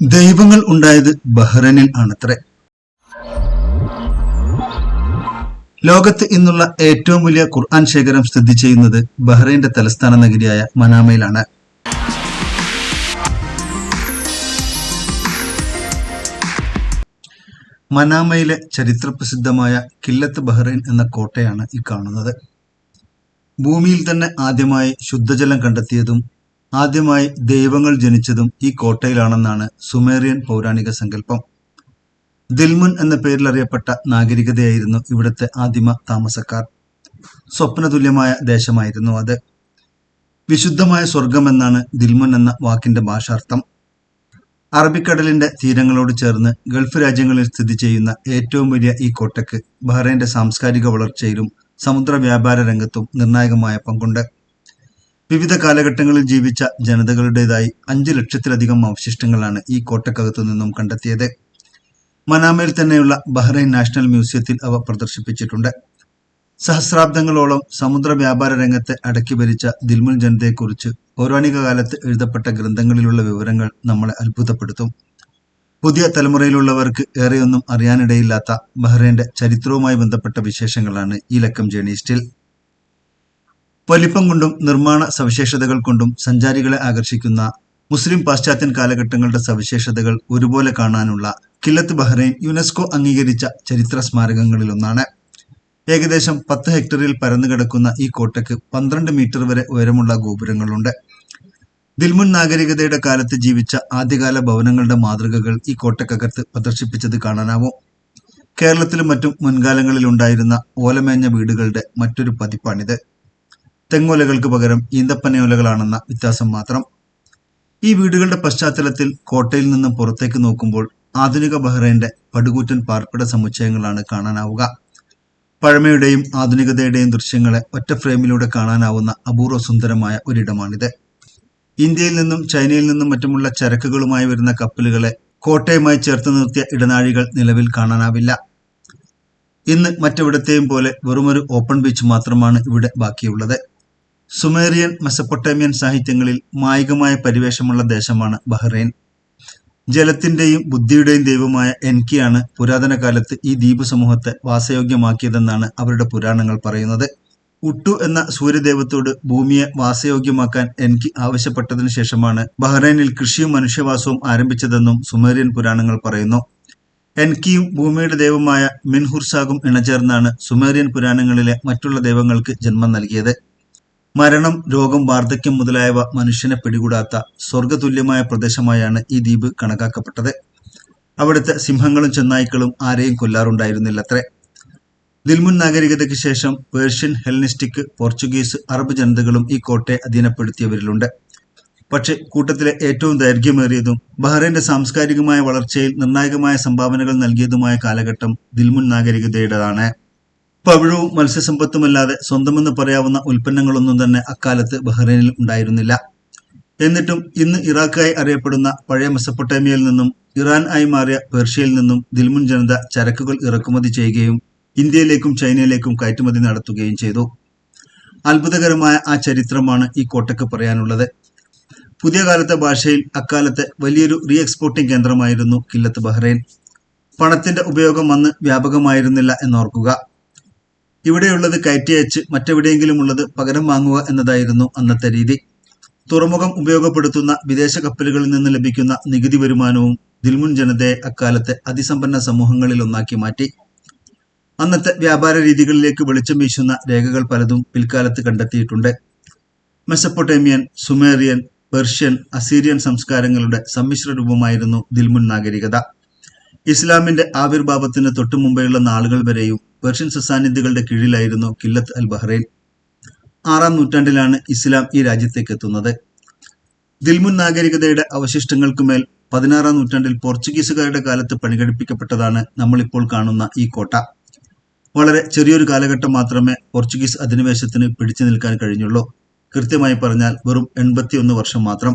ദൈവങ്ങൾ ഉണ്ടായത് ബഹ്റൈനിൽ ആണത്രേ. ലോകത്ത് ഇന്നുള്ള ഏറ്റവും വലിയ ഖുർആൻ ശേഖരം സ്ഥിതി ചെയ്യുന്നത് ബഹ്റൈന്റെ തലസ്ഥാന നഗരിയായ മനാമയിലാണ്. മനാമയിലെ ചരിത്രപ്രസിദ്ധമായ കില്ലത്ത് ബഹ്റൈൻ എന്ന കോട്ടയാണ് ഈ കാണുന്നത്. ഭൂമിയിൽ തന്നെ ആദ്യമായി ശുദ്ധജലം കണ്ടെത്തിയതും ആദ്യമായി ദൈവങ്ങൾ ജനിച്ചതും ഈ കോട്ടയിലാണെന്നാണ് സുമേറിയൻ പൗരാണിക സങ്കല്പം. ദിൽമുൻ എന്ന പേരിൽ അറിയപ്പെട്ട നാഗരികതയായിരുന്നു ഇവിടുത്തെ ആദിമ താമസക്കാർ. സ്വപ്നതുല്യമായ ദേശമായിരുന്നു അത്. വിശുദ്ധമായ സ്വർഗം എന്നാണ് ദിൽമുൻ എന്ന വാക്കിന്റെ ഭാഷാർത്ഥം. അറബിക്കടലിന്റെ തീരങ്ങളോട് ചേർന്ന് ഗൾഫ് രാജ്യങ്ങളിൽ സ്ഥിതി ചെയ്യുന്ന ഏറ്റവും വലിയ ഈ കോട്ടയ്ക്ക് ബഹ്റൈന്റെ സാംസ്കാരിക വളർച്ചയിലും സമുദ്ര വ്യാപാര രംഗത്തും നിർണായകമായ പങ്കുണ്ട്. വിവിധ കാലഘട്ടങ്ങളിൽ ജീവിച്ച ജനതകളുടേതായി അഞ്ചു ലക്ഷത്തിലധികം അവശിഷ്ടങ്ങളാണ് ഈ കോട്ടക്കകത്തു നിന്നും കണ്ടെത്തിയത്. മനാമയിൽ തന്നെയുള്ള ബഹ്റൈൻ നാഷണൽ മ്യൂസിയത്തിൽ അവ പ്രദർശിപ്പിച്ചിട്ടുണ്ട്. സഹസ്രാബ്ദങ്ങളോളം സമുദ്ര വ്യാപാര രംഗത്തെ അടക്കി ഭരിച്ച ദിൽമുൽ ജനതയെക്കുറിച്ച് പൗരാണിക കാലത്ത് എഴുതപ്പെട്ട ഗ്രന്ഥങ്ങളിലുള്ള വിവരങ്ങൾ നമ്മളെ അത്ഭുതപ്പെടുത്തും. പുതിയ തലമുറയിലുള്ളവർക്ക് ഏറെയൊന്നും അറിയാനിടയില്ലാത്ത ബഹ്റൈന്റെ ചരിത്രവുമായി ബന്ധപ്പെട്ട വിശേഷങ്ങളാണ് ഈ ലക്കം ജേണീസ്റ്റിൽ വലിപ്പം കൊണ്ടും നിർമ്മാണ സവിശേഷതകൾ കൊണ്ടും സഞ്ചാരികളെ ആകർഷിക്കുന്ന മുസ്ലിം പാശ്ചാത്യൻ കാലഘട്ടങ്ങളുടെ സവിശേഷതകൾ ഒരുപോലെ കാണാനുള്ള കില്ലത്ത് ബഹ്റൈൻ യുനെസ്കോ അംഗീകരിച്ച ചരിത്ര സ്മാരകങ്ങളിലൊന്നാണ്. ഏകദേശം പത്ത് ഹെക്ടറിൽ പരന്നു കിടക്കുന്ന ഈ കോട്ടയ്ക്ക് പന്ത്രണ്ട് മീറ്റർ വരെ ഉയരമുള്ള ഗോപുരങ്ങളുണ്ട്. ദിൽമുൻ നാഗരികതയുടെ കാലത്ത് ജീവിച്ച ആദ്യകാല ഭവനങ്ങളുടെ മാതൃകകൾ ഈ കോട്ടക്കകത്ത് പ്രദർശിപ്പിച്ചത് കാണാനാവും. കേരളത്തിലും മറ്റും മുൻകാലങ്ങളിൽ ഉണ്ടായിരുന്ന ഓലമേഞ്ഞ വീടുകളുടെ മറ്റൊരു പതിപ്പാണിത്. തെങ്ങോലകൾക്ക് പകരം ഈന്തപ്പനയോലകളാണെന്ന വ്യത്യാസം മാത്രം. ഈ വീടുകളുടെ പശ്ചാത്തലത്തിൽ കോട്ടയിൽ നിന്നും പുറത്തേക്ക് നോക്കുമ്പോൾ ആധുനിക ബഹ്റൈന്റെ പടുകൂറ്റൻ പാർപ്പിട സമുച്ചയങ്ങളാണ് കാണാനാവുക. പഴമയുടെയും ആധുനികതയുടെയും ദൃശ്യങ്ങളെ ഒറ്റ ഫ്രെയിമിലൂടെ കാണാനാവുന്ന അപൂർവ സുന്ദരമായ ഒരിടമാണിത്. ഇന്ത്യയിൽ നിന്നും ചൈനയിൽ നിന്നും മറ്റുമുള്ള ചരക്കുകളുമായി വരുന്ന കപ്പലുകളെ കോട്ടയുമായി ചേർത്ത് നിർത്തിയ ഇടനാഴികൾ നിലവിൽ കാണാനാവില്ല. ഇന്ന് മറ്റെവിടത്തെയും പോലെ വെറുമൊരു ഓപ്പൺ ബീച്ച് മാത്രമാണ് ഇവിടെ ബാക്കിയുള്ളത്. സുമേറിയൻ മെസപ്പൊട്ടേമിയൻ സാഹിത്യങ്ങളിൽ മായികമായ പരിവേഷമുള്ള ദേശമാണ് ബഹ്റൈൻ. ജലത്തിന്റെയും ബുദ്ധിയുടെയും ദൈവമായ എൻകിയാണ് പുരാതന കാലത്ത് ഈ ദ്വീപ് സമൂഹത്തെ വാസയോഗ്യമാക്കിയതെന്നാണ് അവരുടെ പുരാണങ്ങൾ പറയുന്നത്. ഉട്ടു എന്ന സൂര്യദേവത്തോട് ഭൂമിയെ വാസയോഗ്യമാക്കാൻ എൻകി ആവശ്യപ്പെട്ടതിനു ശേഷമാണ് ബഹ്റൈനിൽ കൃഷിയും മനുഷ്യവാസവും ആരംഭിച്ചതെന്നും സുമേറിയൻ പുരാണങ്ങൾ പറയുന്നു. എൻകിയും ഭൂമിയുടെ ദൈവമായ മിൻഹുർസാഗും ഇണചേർന്നാണ് സുമേറിയൻ പുരാണങ്ങളിലെ മറ്റുള്ള ദൈവങ്ങൾക്ക് ജന്മം നൽകിയത്. മരണം രോഗം വാർദ്ധക്യം മുതലായവ മനുഷ്യനെ പിടികൂടാത്ത സ്വർഗതുല്യമായ പ്രദേശമായാണ് ഈ ദ്വീപ് കണക്കാക്കപ്പെട്ടത്. അവിടുത്തെ സിംഹങ്ങളും ചെന്നായ്ക്കളും ആരെയും കൊല്ലാറുണ്ടായിരുന്നില്ലത്രേ. ദിൽമുൻ നാഗരികതയ്ക്ക് ശേഷം പേർഷ്യൻ ഹെൽനിസ്റ്റിക് പോർച്ചുഗീസ് അറബ് ജനതകളും ഈ കോട്ടയെ അധീനപ്പെടുത്തിയവരിലുണ്ട്. പക്ഷേ കൂട്ടത്തിലെ ഏറ്റവും ദൈർഘ്യമേറിയതും ബഹ്റൈന്റെ സാംസ്കാരികമായ വളർച്ചയിൽ നിർണായകമായ സംഭാവനകൾ നൽകിയതുമായ കാലഘട്ടം ദിൽമുൻ നാഗരികതയുടേതാണ്. പവിഴവും മത്സ്യസമ്പത്തുമല്ലാതെ സ്വന്തമെന്ന് പറയാവുന്ന ഉൽപ്പന്നങ്ങളൊന്നും തന്നെ അക്കാലത്ത് ബഹ്റൈനിൽ ഉണ്ടായിരുന്നില്ല. എന്നിട്ടും ഇന്ന് ഇറാഖായി അറിയപ്പെടുന്ന പഴയ മെസപ്പൊട്ടേമിയയിൽ നിന്നും ഇറാൻ ആയി മാറിയ പേർഷ്യയിൽ നിന്നും ദിൽമുൻ ജനത ചരക്കുകൾ ഇറക്കുമതി ചെയ്യുകയും ഇന്ത്യയിലേക്കും ചൈനയിലേക്കും കയറ്റുമതി നടത്തുകയും ചെയ്തു. അത്ഭുതകരമായ ആ ചരിത്രമാണ് ഈ കോട്ടയ്ക്ക് പറയാനുള്ളത്. പുതിയ കാലത്തെ ഭാഷയിൽ അക്കാലത്തെ വലിയൊരു റീ എക്സ്പോർട്ടിംഗ് കേന്ദ്രമായിരുന്നു കില്ലത്ത് ബഹ്റൈൻ. പണത്തിന്റെ ഉപയോഗം അന്ന് വ്യാപകമായിരുന്നില്ല എന്നോർക്കുക. ഇവിടെയുള്ളത് കയറ്റി അയച്ച് മറ്റെവിടെയെങ്കിലും ഉള്ളത് പകരം വാങ്ങുക എന്നതായിരുന്നു അന്നത്തെ രീതി. തുറമുഖം ഉപയോഗപ്പെടുത്തുന്ന വിദേശ കപ്പലുകളിൽ നിന്ന് ലഭിക്കുന്ന നികുതി വരുമാനവും ദിൽമുൻ ജനതയെ അക്കാലത്തെ അതിസമ്പന്ന സമൂഹങ്ങളിൽ ഒന്നാക്കി മാറ്റി. അന്നത്തെ വ്യാപാര രീതികളിലേക്ക് വെളിച്ചം വീശുന്ന രേഖകൾ പലതും പിൽക്കാലത്ത് കണ്ടെത്തിയിട്ടുണ്ട്. മെസപ്പൊട്ടേമിയൻ സുമേറിയൻ പെർഷ്യൻ അസീരിയൻ സംസ്കാരങ്ങളുടെ സമ്മിശ്ര രൂപമായിരുന്നു ദിൽമുൻ നാഗരികത. ഇസ്ലാമിന്റെ ആവിർഭാവത്തിന് തൊട്ടു മുമ്പെയുള്ള നാളുകൾ വരെയും പേർഷ്യൻ സസാന്നിധ്യങ്ങളുടെ കീഴിലായിരുന്നു കില്ലത്ത് അൽ ബഹ്റൈൻ. ആറാം നൂറ്റാണ്ടിലാണ് ഇസ്ലാം ഈ രാജ്യത്തേക്ക് എത്തുന്നത്. ദിൽമുൻ നാഗരികതയുടെ അവശിഷ്ടങ്ങൾക്കുമേൽ പതിനാറാം നൂറ്റാണ്ടിൽ പോർച്ചുഗീസുകാരുടെ കാലത്ത് പണികഴിപ്പിക്കപ്പെട്ടതാണ് നമ്മളിപ്പോൾ കാണുന്ന ഈ കോട്ട. വളരെ ചെറിയൊരു കാലഘട്ടം മാത്രമേ പോർച്ചുഗീസ് അധിനിവേശത്തിന് പിടിച്ചു നിൽക്കാൻ കഴിഞ്ഞുള്ളൂ. കൃത്യമായി പറഞ്ഞാൽ വെറും എൺപത്തിയൊന്ന് വർഷം മാത്രം.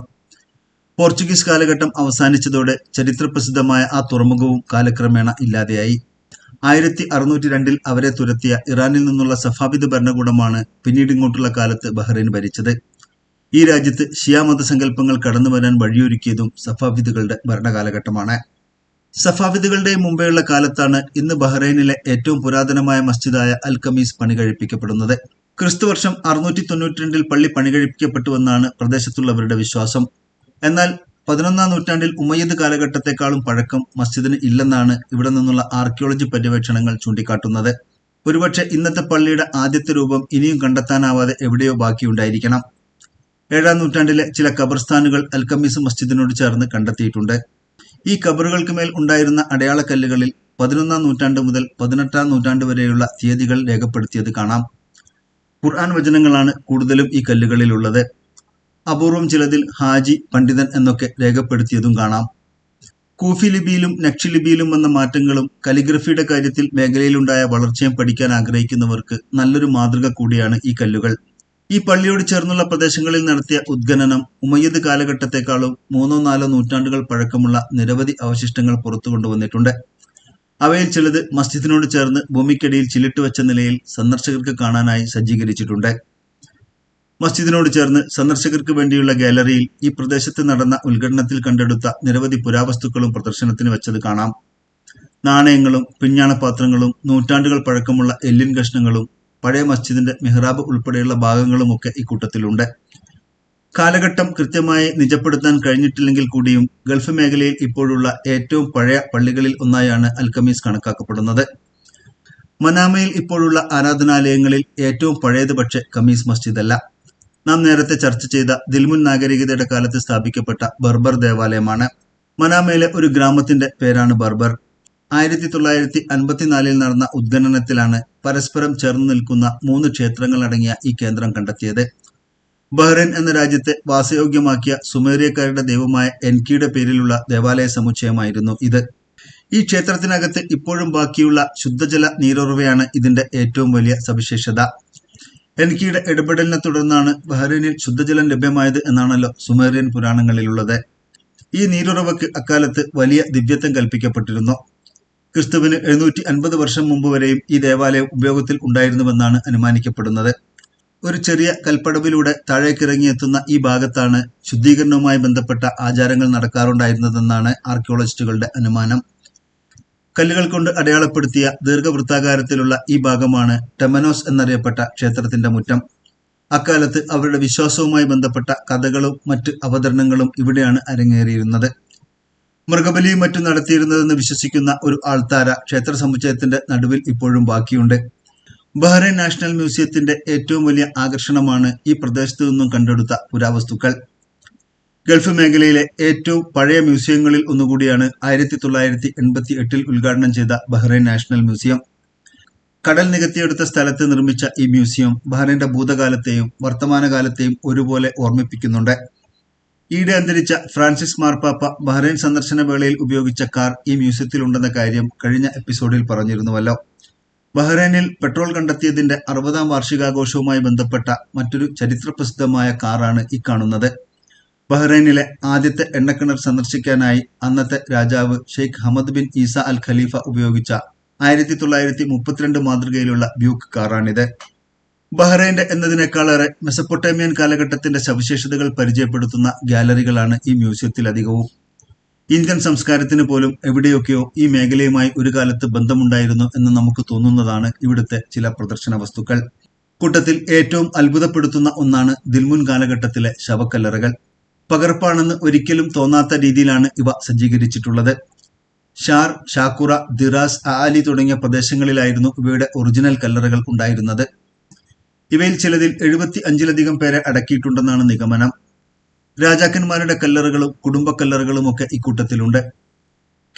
പോർച്ചുഗീസ് കാലഘട്ടം അവസാനിച്ചതോടെ ചരിത്രപ്രസിദ്ധമായ ആ തുറമുഖവും കാലക്രമേണ ഇല്ലാതെയായി. ആയിരത്തി അറുന്നൂറ്റി രണ്ടിൽ അവരെ തുരത്തിയ ഇറാനിൽ നിന്നുള്ള സഫാബിദ് ഭരണകൂടമാണ് പിന്നീട് ഇങ്ങോട്ടുള്ള കാലത്ത് ബഹ്റൈൻ ഭരിച്ചത്. ഈ രാജ്യത്ത് ഷിയ മതസങ്കല്പങ്ങൾ കടന്നു വരാൻ വഴിയൊരുക്കിയതും സഫാബിദുകളുടെ ഭരണകാലഘട്ടമാണ്. സഫാവിദുകളുടെ മുമ്പെയുള്ള കാലത്താണ് ഇന്ന് ബഹ്റൈനിലെ ഏറ്റവും പുരാതനമായ മസ്ജിദായ അൽ കമീസ് പണി കഴിപ്പിക്കപ്പെടുന്നത്. ക്രിസ്തുവർഷം അറുന്നൂറ്റി തൊണ്ണൂറ്റിരണ്ടിൽ പള്ളി പണി കഴിപ്പിക്കപ്പെട്ടുവെന്നാണ് പ്രദേശത്തുള്ളവരുടെ വിശ്വാസം. എന്നാൽ പതിനൊന്നാം നൂറ്റാണ്ടിൽ ഉമയ്യദ് കാലഘട്ടത്തെക്കാളും പഴക്കം മസ്ജിദിന് ഇല്ലെന്നാണ് ഇവിടെ നിന്നുള്ള ആർക്കിയോളജി പര്യവേക്ഷണങ്ങൾ ചൂണ്ടിക്കാട്ടുന്നത്. ഒരുപക്ഷെ ഇന്നത്തെ പള്ളിയുടെ ആദ്യത്തെ രൂപം ഇനിയും കണ്ടെത്താനാവാതെ എവിടെയോ ബാക്കിയുണ്ടായിരിക്കണം. ഏഴാം നൂറ്റാണ്ടിലെ ചില ഖബർസ്ഥാനുകൾ അൽക്കമീസ് മസ്ജിദിനോട് ചേർന്ന് കണ്ടെത്തിയിട്ടുണ്ട്. ഈ കബറുകൾക്ക് മേൽ ഉണ്ടായിരുന്ന അടയാളക്കല്ലുകളിൽ പതിനൊന്നാം നൂറ്റാണ്ട് മുതൽ പതിനെട്ടാം നൂറ്റാണ്ട് വരെയുള്ള തീയതികൾ രേഖപ്പെടുത്തിയത് കാണാം. ഖുർആൻ വചനങ്ങളാണ് കൂടുതലും ഈ കല്ലുകളിലുള്ളത്. അപൂർവം ചിലതിൽ ഹാജി പണ്ഡിതൻ എന്നൊക്കെ രേഖപ്പെടുത്തിയതും കാണാം. കൂഫി ലിപിയിലും നക്ഷി ലിപിയിലും വന്ന മാറ്റങ്ങളും കലിഗ്രഫിയുടെ കാര്യത്തിൽ മേഖലയിലുണ്ടായ വളർച്ചയും പഠിക്കാൻ ആഗ്രഹിക്കുന്നവർക്ക് നല്ലൊരു മാതൃക കൂടിയാണ് ഈ കല്ലുകൾ. ഈ പള്ളിയോട് ചേർന്നുള്ള പ്രദേശങ്ങളിൽ നടത്തിയ ഉദ്ഖനനം ഉമയ്യദ് കാലഘട്ടത്തെക്കാളും മൂന്നോ നാലോ നൂറ്റാണ്ടുകൾ പഴക്കമുള്ള നിരവധി അവശിഷ്ടങ്ങൾ പുറത്തു കൊണ്ടുവന്നിട്ടുണ്ട്. അവയിൽ ചിലത് മസ്ജിദിനോട് ചേർന്ന് ഭൂമിക്കടിയിൽ ചിലിട്ടുവച്ച വെച്ച നിലയിൽ സന്ദർശകർക്ക് കാണാനായി സജ്ജീകരിച്ചിട്ടുണ്ട്. മസ്ജിദിനോട് ചേർന്ന് സന്ദർശകർക്ക് വേണ്ടിയുള്ള ഗാലറിയിൽ ഈ പ്രദേശത്ത് നടന്ന ഉദ്ഘാടനത്തിൽ കണ്ടെടുത്ത നിരവധി പുരാവസ്തുക്കളും പ്രദർശനത്തിന് വെച്ചത് കാണാം. നാണയങ്ങളും പിഞ്ഞാണപാത്രങ്ങളും നൂറ്റാണ്ടുകൾ പഴക്കമുള്ള എല്ലിൻ കഷ്ണങ്ങളും പഴയ മസ്ജിദിന്റെ മെഹ്റാബ് ഉൾപ്പെടെയുള്ള ഭാഗങ്ങളും ഭാഗങ്ങളുമൊക്കെ ഇക്കൂട്ടത്തിലുണ്ട് കാലഘട്ടം കൃത്യമായി നിജപ്പെടുത്താൻ കഴിഞ്ഞിട്ടില്ലെങ്കിൽ കൂടിയും ഗൾഫ് മേഖലയിൽ ഇപ്പോഴുള്ള ഏറ്റവും പഴയ പള്ളികളിൽ ഒന്നായാണ് അൽക്കമീസ് കണക്കാക്കപ്പെടുന്നത്. മനാമയിൽ ഇപ്പോഴുള്ള ആരാധനാലയങ്ങളിൽ ഏറ്റവും പഴയത് പക്ഷേ കമീസ് മസ്ജിദ് അല്ല നാം നേരത്തെ ചർച്ച ചെയ്ത ദിൽമുൻ നാഗരികതയുടെ കാലത്ത് സ്ഥാപിക്കപ്പെട്ട ബർബർ ദേവാലയമാണ്. മനാമയിലെ ഒരു ഗ്രാമത്തിന്റെ പേരാണ് ബർബർ. ആയിരത്തി തൊള്ളായിരത്തി അൻപത്തിനാലിൽ നടന്ന ഉദ്ഖനനത്തിലാണ് പരസ്പരം ചേർന്ന് നിൽക്കുന്ന മൂന്ന് ക്ഷേത്രങ്ങൾ അടങ്ങിയ ഈ കേന്ദ്രം കണ്ടെത്തിയത്. ബഹ്റൈൻ എന്ന രാജ്യത്തെ വാസയോഗ്യമാക്കിയ സുമേറിയക്കാരുടെ ദൈവമായ എൻകിയുടെ പേരിലുള്ള ദേവാലയ സമുച്ചയമായിരുന്നു ഇത്. ഈ ക്ഷേത്രത്തിനകത്ത് ഇപ്പോഴും ബാക്കിയുള്ള ശുദ്ധജല നീരുറവയാണ് ഇതിന്റെ ഏറ്റവും വലിയ സവിശേഷത. എൻകിയുടെ ഇടപെടലിനെ തുടർന്നാണ് ബഹ്റൈനിൽ ശുദ്ധജലം ലഭ്യമായത് എന്നാണല്ലോ സുമേറിയൻ പുരാണങ്ങളിലുള്ളത്. ഈ നീരുറവയ്ക്ക് അക്കാലത്ത് വലിയ ദിവ്യത്വം കൽപ്പിക്കപ്പെട്ടിരുന്നു. ക്രിസ്തുവിന് എഴുന്നൂറ്റി അൻപത് വർഷം മുമ്പ് വരെയും ഈ ദേവാലയം ഉപയോഗത്തിൽ ഉണ്ടായിരുന്നുവെന്നാണ് അനുമാനിക്കപ്പെടുന്നത്. ഒരു ചെറിയ കൽപ്പടവിലൂടെ താഴേക്കിറങ്ങിയെത്തുന്ന ഈ ഭാഗത്താണ് ശുദ്ധീകരണവുമായി ബന്ധപ്പെട്ട ആചാരങ്ങൾ നടക്കാറുണ്ടായിരുന്നതെന്നാണ് ആർക്കിയോളജിസ്റ്റുകളുടെ അനുമാനം. കല്ലുകൾ കൊണ്ട് അടയാളപ്പെടുത്തിയ ദീർഘവൃത്താകാരത്തിലുള്ള ഈ ഭാഗമാണ് ടെമനോസ് എന്നറിയപ്പെട്ട ക്ഷേത്രത്തിന്റെ മുറ്റം. അക്കാലത്ത് അവരുടെ വിശ്വാസവുമായി ബന്ധപ്പെട്ട കഥകളും മറ്റ് അവതരണങ്ങളും ഇവിടെയാണ് അരങ്ങേറിയിരുന്നത്. മൃഗബലിയും മറ്റും നടത്തിയിരുന്നതെന്ന് വിശ്വസിക്കുന്ന ഒരു ആൾത്താര ക്ഷേത്ര സമുച്ചയത്തിന്റെ നടുവിൽ ഇപ്പോഴും ബാക്കിയുണ്ട്. ബഹ്റൈൻ നാഷണൽ മ്യൂസിയത്തിന്റെ ഏറ്റവും വലിയ ആകർഷണമാണ് ഈ പ്രദേശത്തു നിന്നും കണ്ടെടുത്ത പുരാവസ്തുക്കൾ. ഗൾഫ് മേഖലയിലെ ഏറ്റവും പഴയ മ്യൂസിയങ്ങളിൽ ഒന്നുകൂടിയാണ് ആയിരത്തി തൊള്ളായിരത്തി എൺപത്തി എട്ടിൽ ഉദ്ഘാടനം ചെയ്ത ബഹ്റൈൻ നാഷണൽ മ്യൂസിയം. കടൽ നികത്തിയെടുത്ത സ്ഥലത്ത് നിർമ്മിച്ച ഈ മ്യൂസിയം ബഹ്റൈന്റെ ഭൂതകാലത്തെയും വർത്തമാനകാലത്തെയും ഒരുപോലെ ഓർമ്മിപ്പിക്കുന്നുണ്ട്. ഈയിടെ അന്തരിച്ച ഫ്രാൻസിസ് മാർപ്പാപ്പ ബഹ്റൈൻ സന്ദർശന വേളയിൽ ഉപയോഗിച്ച കാർ ഈ മ്യൂസിയത്തിലുണ്ടെന്ന കാര്യം കഴിഞ്ഞ എപ്പിസോഡിൽ പറഞ്ഞിരുന്നുവല്ലോ. ബഹ്റൈനിൽ പെട്രോൾ കണ്ടെത്തിയതിന്റെ അറുപതാം വാർഷികാഘോഷവുമായി ബന്ധപ്പെട്ട മറ്റൊരു ചരിത്രപ്രസിദ്ധമായ കാറാണ് ഈ കാണുന്നത്. ബഹ്റൈനിലെ ആദ്യത്തെ എണ്ണക്കിണർ സന്ദർശിക്കാനായി അന്നത്തെ രാജാവ് Sheikh Hamad bin Isa Al Khalifa ഉപയോഗിച്ച ആയിരത്തി തൊള്ളായിരത്തി മുപ്പത്തിരണ്ട് മാതൃകയിലുള്ള ബ്യൂക്ക് കാറാണിത്. ബഹ്റൈന്റെ എന്നതിനേക്കാളേറെ മെസപ്പൊട്ടേമിയൻ കാലഘട്ടത്തിന്റെ സവിശേഷതകൾ പരിചയപ്പെടുത്തുന്ന ഗാലറികളാണ് ഈ മ്യൂസിയത്തിൽ അധികവും. ഇന്ത്യൻ സംസ്കാരത്തിന് പോലും എവിടെയൊക്കെയോ ഈ മേഖലയുമായി ഒരു കാലത്ത് ബന്ധമുണ്ടായിരുന്നു എന്ന് നമുക്ക് തോന്നുന്നതാണ് ഇവിടുത്തെ ചില പ്രദർശന വസ്തുക്കൾ. കൂട്ടത്തിൽ ഏറ്റവും അത്ഭുതപ്പെടുത്തുന്ന ഒന്നാണ് ദിൽമുൻ കാലഘട്ടത്തിലെ ശവക്കല്ലറകൾ. പകർപ്പാണെന്ന് ഒരിക്കലും തോന്നാത്ത രീതിയിലാണ് ഇവ സജ്ജീകരിച്ചിട്ടുള്ളത്. ഷാർ ഷാക്കുറ ദിറാസ് ആലി തുടങ്ങിയ പ്രദേശങ്ങളിലായിരുന്നു ഇവയുടെ ഒറിജിനൽ കല്ലറകൾ ഉണ്ടായിരുന്നത്. ഇവയിൽ ചിലതിൽ എഴുപത്തി അഞ്ചിലധികം പേരെ അടക്കിയിട്ടുണ്ടെന്നാണ് നിഗമനം. രാജാക്കന്മാരുടെ കല്ലറകളും കുടുംബ കല്ലറകളും ഒക്കെ ഇക്കൂട്ടത്തിലുണ്ട്.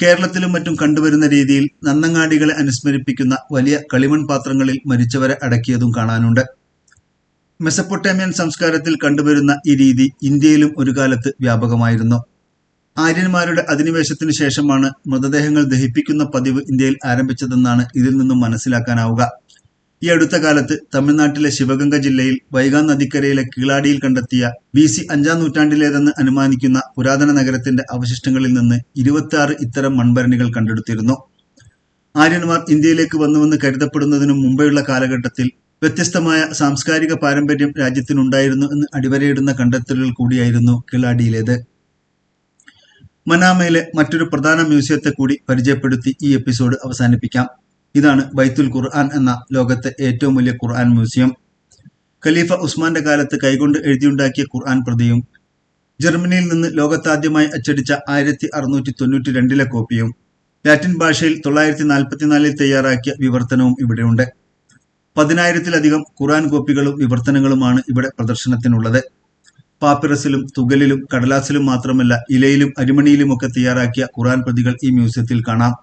കേരളത്തിലും മറ്റും കണ്ടുവരുന്ന രീതിയിൽ നന്നങ്ങാടികളെ അനുസ്മരിപ്പിക്കുന്ന വലിയ കളിമൺ പാത്രങ്ങളിൽ മരിച്ചവരെ അടക്കിയതും കാണാനുണ്ട്. മെസപ്പൊട്ടേമിയൻ സംസ്കാരത്തിൽ കണ്ടുവരുന്ന ഈ രീതി ഇന്ത്യയിലും ഒരു കാലത്ത് വ്യാപകമായിരുന്നു. ആര്യന്മാരുടെ അധിനിവേശത്തിന് ശേഷമാണ് മൃതദേഹങ്ങൾ ദഹിപ്പിക്കുന്ന പതിവ് ഇന്ത്യയിൽ ആരംഭിച്ചതെന്നാണ് ഇതിൽ നിന്നും മനസ്സിലാക്കാനാവുക. ഈ അടുത്ത കാലത്ത് തമിഴ്നാട്ടിലെ ശിവഗംഗ ജില്ലയിൽ വൈഗാ നദിക്കരയിലെ കീളാടിയിൽ കണ്ടെത്തിയ ബി സി അഞ്ചാം നൂറ്റാണ്ടിലേതെന്ന് അനുമാനിക്കുന്ന പുരാതന നഗരത്തിന്റെ അവശിഷ്ടങ്ങളിൽ നിന്ന് ഇരുപത്തിയാറ് ഇത്തരം മൺഭരണികൾ കണ്ടെടുത്തിരുന്നു. ആര്യന്മാർ ഇന്ത്യയിലേക്ക് വന്നുവെന്ന് കരുതപ്പെടുന്നതിനു മുമ്പെയുള്ള കാലഘട്ടത്തിൽ വ്യത്യസ്തമായ സാംസ്കാരിക പാരമ്പര്യം രാജ്യത്തിനുണ്ടായിരുന്നു എന്ന് അടിവരയിടുന്ന കണ്ടെത്തലുകൾ കൂടിയായിരുന്നു കിളാടിയിലേത് മനാമയിലെ മറ്റൊരു പ്രധാന മ്യൂസിയത്തെ കൂടി പരിചയപ്പെടുത്തി ഈ എപ്പിസോഡ് അവസാനിപ്പിക്കാം. ഇതാണ് ബൈത്തുൽ ഖുർആൻ എന്ന ലോകത്തെ ഏറ്റവും വലിയ ഖുർആൻ മ്യൂസിയം. ഖലീഫ ഉസ്മാന്റെ കാലത്ത് കൈകൊണ്ട് എഴുതിയുണ്ടാക്കിയ ഖുർആൻ പ്രതിയും ജർമ്മനിയിൽ നിന്ന് ലോകത്താദ്യമായി അച്ചടിച്ച ആയിരത്തി അറുന്നൂറ്റി തൊണ്ണൂറ്റി രണ്ടിലെ കോപ്പിയും ലാറ്റിൻ ഭാഷയിൽ തൊള്ളായിരത്തി നാൽപ്പത്തിനാലിൽ തയ്യാറാക്കിയ വിവർത്തനവും ഇവിടെയുണ്ട്. പതിനായിരത്തിലധികം ഖുറാൻ കോപ്പികളും വിവർത്തനങ്ങളുമാണ് ഇവിടെ പ്രദർശനത്തിനുള്ളത്. പാപ്പിറസിലും തുകലിലും കടലാസിലും മാത്രമല്ല ഇലയിലും അരിമണിയിലുമൊക്കെ തയ്യാറാക്കിയ ഖുറാൻ പ്രതികൾ ഈ മ്യൂസിയത്തിൽ കാണാം.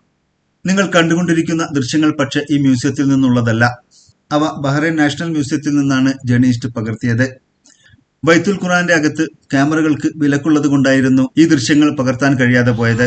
നിങ്ങൾ കണ്ടുകൊണ്ടിരിക്കുന്ന ദൃശ്യങ്ങൾ പക്ഷേ ഈ മ്യൂസിയത്തിൽ നിന്നുള്ളതല്ല. അവ ബഹ്റൈൻ നാഷണൽ മ്യൂസിയത്തിൽ നിന്നാണ് ജേർണലിസ്റ്റ് പകർത്തിയത്. ബൈത്തുൽ ഖുറാന്റെ അകത്ത് ക്യാമറകൾക്ക് വിലക്കുള്ളത് കൊണ്ടായിരുന്നു ഈ ദൃശ്യങ്ങൾ പകർത്താൻ കഴിയാതെ പോയത്.